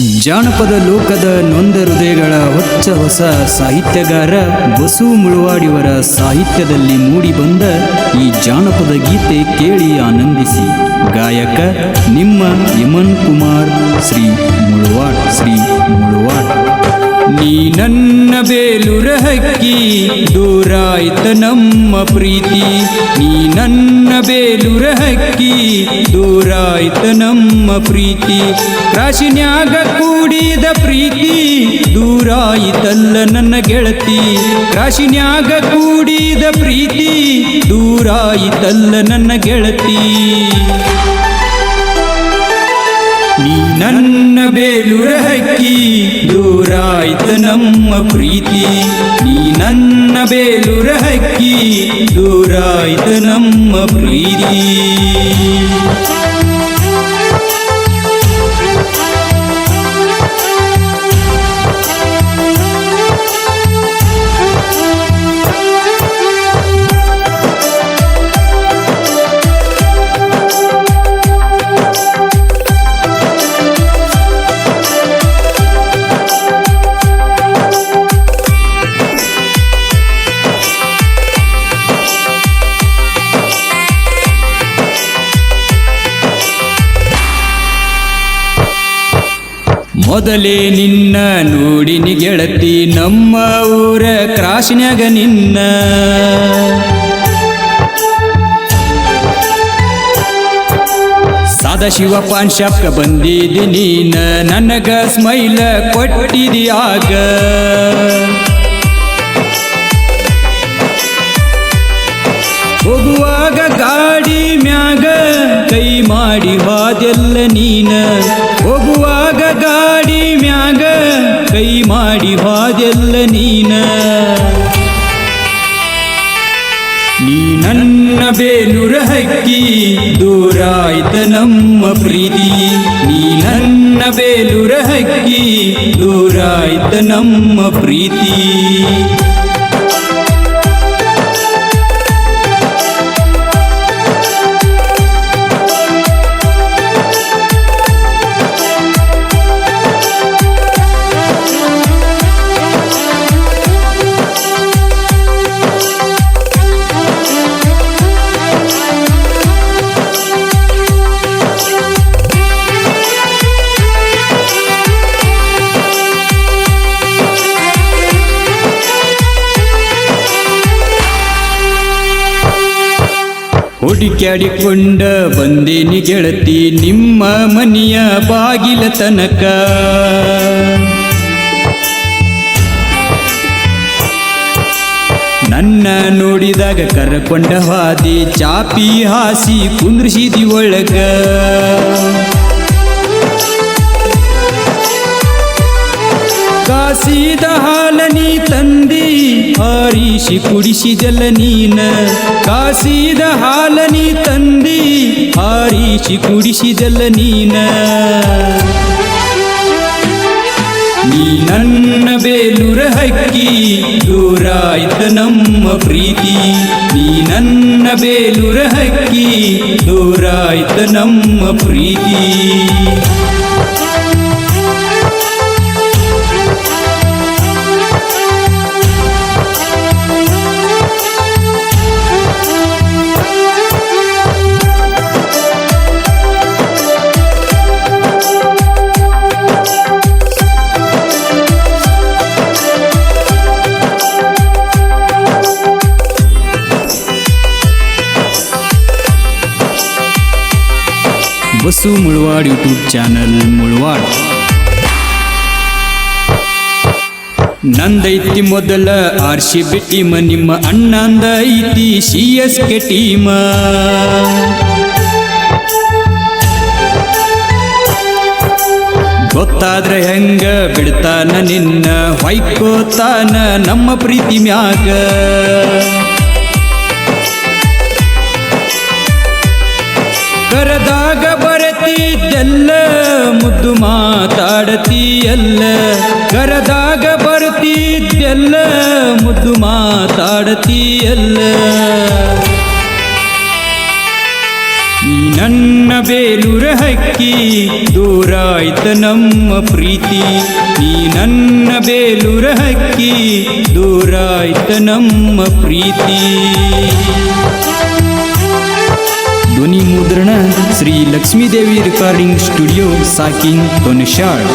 ಜಾನಪದ ಲೋಕದ ನೊಂದ ಹೃದಯಗಳ ಹೊಚ್ಚ ಹೊಸ ಸಾಹಿತ್ಯಗಾರ ಬಸು ಮುಳುವಾಡಿಯವರ ಸಾಹಿತ್ಯದಲ್ಲಿ ಮೂಡಿಬಂದ ಈ ಜಾನಪದ ಗೀತೆ ಕೇಳಿ ಆನಂದಿಸಿ. ಗಾಯಕ ನಿಮ್ಮ ಯಮನ್ ಕುಮಾರ್ ಶ್ರೀ ಮುಳುವಾಡ್ ಶ್ರೀ ಮುಳುವಾಡ್. ನೀ ನನ್ನ ಬೇಲುರ ಹಕ್ಕಿ, ದೂರಾಯ್ತ ನಮ್ಮ ಪ್ರೀತಿ. ನೀ ನನ್ನ ಬೇಲುರ ಹಕ್ಕಿ, ದೂರಾಯ್ತ ನಮ್ಮ ಪ್ರೀತಿ. ರಾಶಿನ್ಯಾಗ ಕೂಡಿದ ಪ್ರೀತಿ, ದೂರಾಯಿತಲ್ಲ ನನ್ನ ಗೆಳತಿ. ರಾಶಿನ್ಯಾಗ ಕೂಡಿದ ಪ್ರೀತಿ, ದೂರಾಯಿತಲ್ಲ ನನ್ನ ಗೆಳತಿ. ನೀ ನನ್ನ ಬೇಲುರ ಹಕ್ಕಿ ದೂರಾಯ್ತ ನಮ್ಮ ಪ್ರೀತಿ. ನೀ ನನ್ನ ಬೇಲುರ ಹಕ್ಕಿ ದೂರಾಯ್ತ ನಮ್ಮ ಪ್ರೀತಿ. ಮೊದಲೇ ನಿನ್ನ ನೋಡಿನಿ ಗೆಳತಿ, ನಮ್ಮ ಊರ ಕ್ರಾಶಿನ್ಯಾಗ ನಿನ್ನ. ಸದಾಶಿವ ಪಾನ್ ಶಾಪ್ಕ ಬಂದಿದ್ದಿ ನೀನ, ನನಗ ಸ್ಮೈಲ ಕೊಟ್ಟಿದಿ ಆಗ. ಹೋಗುವಾಗ ಗಾಡಿ ಮ್ಯಾಗ ಕೈ ಮಾಡಿ ಹಾದೆಲ್ಲ ನೀನ. ಮಾಡಿ ಹಾದೆಲ್ಲ ನೀನ. ನೀ ನನ್ನ ಬೇಲುರ ಹಕ್ಕಿ, ದೂರಾಯ್ತ ನಮ್ಮ ಪ್ರೀತಿ. ನೀ ನನ್ನ ಬೇಲುರ ಹಕ್ಕಿ, ದೂರಾಯ್ತ ನಮ್ಮ ಪ್ರೀತಿ. ಹುಡುಕ್ಯಾಡಿಕೊಂಡ ಬಂದೇನಿ ಗೆಳತಿ, ನಿಮ್ಮ ಮನೆಯ ಬಾಗಿಲ ತನಕ. ನನ್ನ ನೋಡಿದಾಗ ಕರ್ಕೊಂಡ ಹಾದಿ ಚಾಪಿ ಹಾಸಿ ಕುಂದ್ರಿಸಿದಿ ಒಳಗ. ಕಾಸಿದ ಹಾಲ ನೀ ಹಾರಿಸಿ ಕುಡಿಸಿದಲ್ಲ ನೀನ, ಕಾಸಿದ ಹಾಲ ನೀ ತಂದಿ, ಹಾರಿಸಿ ಕುಡಿಸಿದಲ್ಲ ನೀನ. ನೀ ನನ್ನ ಬೇಲುರ ಹಕ್ಕಿ, ದೂರಾಯ್ತ ನಮ್ಮ ಪ್ರೀತಿ. ನೀ ನನ್ನ ಬೇಲುರ ಹಕ್ಕಿ, ದೂರಾಯ್ತ ನಮ್ಮ ಪ್ರೀತಿ. Basu Mulawad YouTube channel Mulawad. ನಂದೈತಿ ಮೊದಲ ಆರ್ ಸಿ ಬಿ ಟೀಮ, ನಿಮ್ಮ ಅಣ್ಣಂದ ಐತಿ ಸಿ ಎಸ್ ಕೆ ಟೀಮ. ಗೊತ್ತಾದ್ರೆ ಹೆಂಗ ಬಿಡ್ತಾನ ನಿನ್ನ ಹೊಯ್ಕೋತಾನ ನಮ್ಮ ಪ್ರೀತಿ ಮ್ಯಾಗ. ಕರೆದಾಗ ಬರತಿದ್ದೆಲ್ಲ ಮುದ್ದು ಮಾತಾಡತಿಯಲ್ಲ? ಕರೆದಾಗ ಬರ್ತಿದ್ದೆಲ್ಲ ಮುದ್ದು ಮಾತಾಡತಿಯಲ್ಲ? ಈ ನನ್ನ ಬೇಲೂರ ಹಕ್ಕಿ ದೂರಾಯ್ತ ನಮ್ಮ ಪ್ರೀತಿ. ಈ ನನ್ನ ಬೇಲೂರ ಹಕ್ಕಿ ದೂರಾಯ್ತ ನಮ್ಮ ಪ್ರೀತಿ. શ્રી લક્ષ્મીદેવી રેકોર્ડિંગ સ્ટુડિયો સાકિન તો નિશાળ